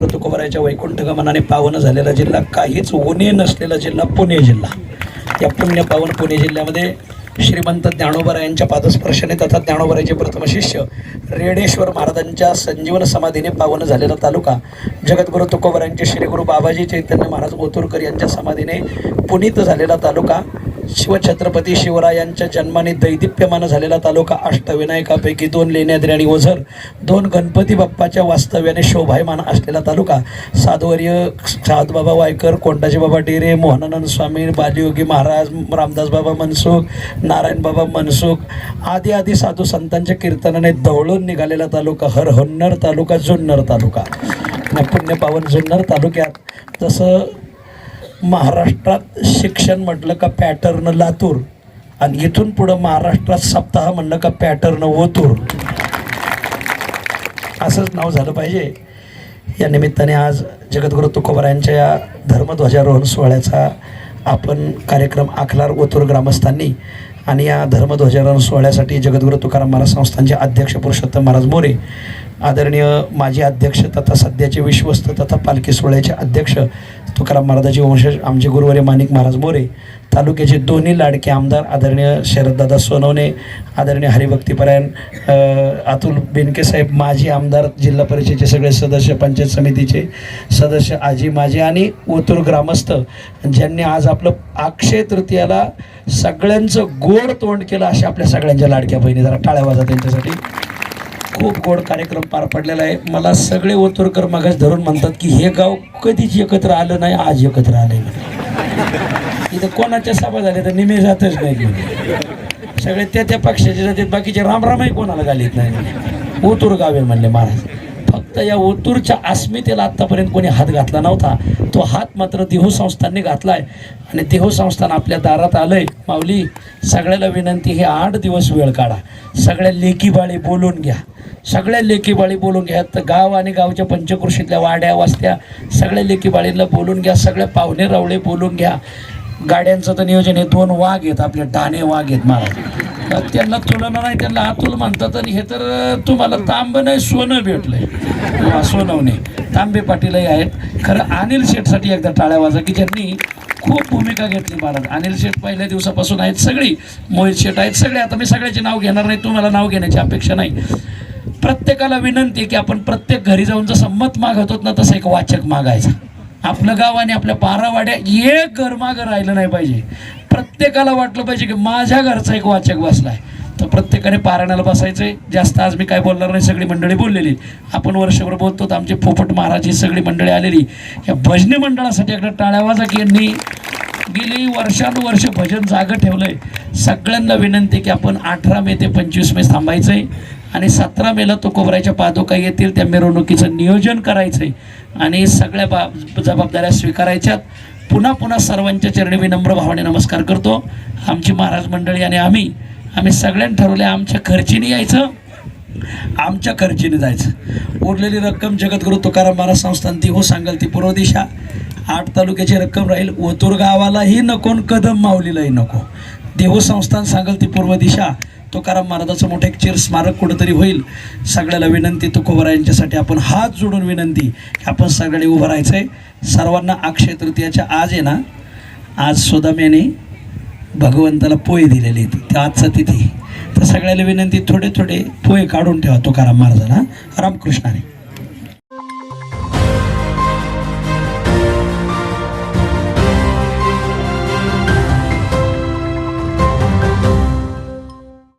तुकोबराच्या वैकुंठ गमनाने पावन झालेला जिल्हा काहीच उणे नसलेला जिल्हा पुणे जिल्हा. या पुण्य पावन पुणे जिल्ह्यामध्ये श्रीमंत ज्ञानोबरा यांच्या पादस्पर्शाने तथा ज्ञानोबराचे प्रथम शिष्य रेडेश्वर महाराजांच्या संजीवन समाधीने पावन झालेला तालुका जगद्गुरु तुकोबरायांचे श्रीगुरु बाबाजी चैतन्य महाराज ओतूरकर यांच्या समाधीने पुनीत झालेला तालुका शिवछत्रपती शिवरायांच्या जन्माने दैदिप्यमान झालेला तालुका अष्टविनायकापैकी दोन लेण्याद्री आणि ओझर दोन गणपती बाप्पाच्या वास्तव्याने शोभायमान असलेला तालुका. साधवर्य साधबाबा वायकर कोंडाजी बाबा डेरे मोहनानंद स्वामी बालयोगी महाराज रामदास बाबा मनसुख नारायण बाबा मनसुख आदी आदी साधू संतांच्या कीर्तनाने दवळून निघालेला तालुका हर होन्नर तालुका जुन्नर तालुका. आणि पुण्यपावन जुन्नर तालुक्यात जसं महाराष्ट्रात शिक्षण म्हटलं का पॅटर्न लातूर. आणि इथून पुढं महाराष्ट्रात सप्ताह म्हणलं का पॅटर्न ओतूर. असंच नाव झालं पाहिजे. या निमित्ताने आज जगद्गुरु तुकोबरायांच्या या धर्मध्वजारोहण सोहळ्याचा आपण कार्यक्रम आखलार ओतूर ग्रामस्थांनी आणि या धर्मध्वजारोहण सोहळ्यासाठी जगद्गुरु तुकाराम महाराज संस्थांचे अध्यक्ष पुरुषोत्तम महाराज मोरे आदरणीय माजी अध्यक्ष तथा सध्याचे विश्वस्त तथा पालखी सोहळ्याचे अध्यक्ष तुकाराम महाराजाचे वंशज आमचे गुरुवारे माणिक महाराज मोरे तालुक्याचे दोन्ही लाडके आमदार आदरणीय शरददादा सोनवणे आदरणीय हरिभक्तीपरायण अतुल बेनके साहेब माजी आमदार जिल्हा परिषदेचे सगळे सदस्य पंचायत समितीचे सदस्य आजी माजी आणि ओतूर ग्रामस्थ ज्यांनी आज आपलं अक्षय तृतीयाला सगळ्यांचं गोड तोंड केलं अशा आपल्या सगळ्यांच्या लाडक्या बहिणी. जरा टाळ्या वाजा त्यांच्यासाठी. खूप गोड कार्यक्रम पार पडलेला आहे. मला सगळे ओतूरकर मागास धरून म्हणतात की हे गाव कधीच एकत्र आलं नाही आज एकत्र आलंय म्हणे. इथं कोणाच्या सभा झाल्या तर निमे जातच नाही सगळे त्या त्या पक्षाचे जातात बाकीचे रामरामही कोणाला घालीत नाही. ओतूर गाव आहे म्हणले महाराज. फक्त या ओतूरच्या अस्मितेला आत्तापर्यंत कोणी हात घातला नव्हता. तो हात मात्र देहू संस्थांनी आहे. आणि देहू संस्थान आपल्या दारात आलंय. माऊली सगळ्याला विनंती हे आठ दिवस वेळ काढा. सगळ्या लेकीबाळी बोलून घ्या. सगळ्या लेकीबाळी बोलून घ्या. तर गाव आणि गावच्या पंचकृषीतल्या वाड्या वस्त्या सगळ्या लेकीबाळीला बोलून घ्या. सगळ्या पाहुणे रावळे बोलून घ्या. गाड्यांचं तर नियोजन हे दोन वाघ आहेत आपले डाणे वाघ आहेत महाराज. तर त्यांना तुलना नाही त्यांना अतुल म्हणतात आणि हे तर तुम्हाला तांब नाही सोनं भेटलंय. सोनवणे तांबे पाटीलही आहेत. खरं अनिल शेठसाठी एकदा टाळ्या वाजा की ज्यांनी खूप भूमिका घेतली महाराज. अनिल शेठ पहिल्या दिवसापासून आहेत सगळी मोहित शेठ आहेत सगळे. आता मी सगळ्याचे नाव घेणार नाही तुम्हाला नाव घेण्याची अपेक्षा नाही. प्रत्येकाला विनंती की आपण प्रत्येक घरी जाऊन जसं मत मागवतो ना तसं एक वाचक मागायचा. आपलं गाव आणि आपल्या पारावाड्या एक घर मागं राहिलं नाही पाहिजे. प्रत्येकाला वाटलं पाहिजे की माझ्या घरचा एक वाचक बसलाय. तर प्रत्येकाने पारायणाला बसायचंय. जास्त आज मी काय बोलणार नाही सगळी मंडळी बोललेली. आपण वर्षभर बोलतो तर आमचे पोपट महाराज ही सगळी मंडळी आलेली. या भजनी मंडळासाठी एकदा टाळ्या वाजा की यांनी गेली वर्षानुवर्ष भजन जागं ठेवलंय. सगळ्यांना विनंती की आपण अठरा मे ते पंचवीस मे थांबायचंय. आणि सतरा मेला तो कोबराच्या पादुका येतील त्या मिरवणुकीचं नियोजन करायचं आहे आणि सगळ्या बाब जबाबदाऱ्या स्वीकारायच्यात. पुन्हा पुन्हा सर्वांच्या चरणी विनम्र भावाने नमस्कार करतो. आमची महाराज मंडळी आणि आम्ही आम्ही सगळ्यांनी ठरवले आमच्या खर्चीने यायचं आमच्या खर्चीने जायचं. उरलेली रक्कम जगद्गुरु तुकाराम महाराज संस्थान ती हो सांगाल ती पूर्व दिशा. आठ तालुक्याची रक्कम राहील. ओतूर गावालाही नको आणि कदम माऊलीलाही नको. देहू संस्थान ती पूर्व दिशा. तुकाराम महाराजाचं मोठं एक चिर स्मारक कुठंतरी होईल. सगळ्याला विनंती तुकोबरा यांच्यासाठी आपण हात जोडून विनंती की आपण सगळे उभं राहायचं आहे सर्वांना अक्षय तृतीयाच्या आज आहे ना आज सुदाम यांनी भगवंताला पोहे दिलेले आहेत. ते आजचा तिथी. तर सगळ्याला विनंती थोडे थोडे पोहे काढून ठेवा तुकाराम महाराजांना. रामकृष्णाने.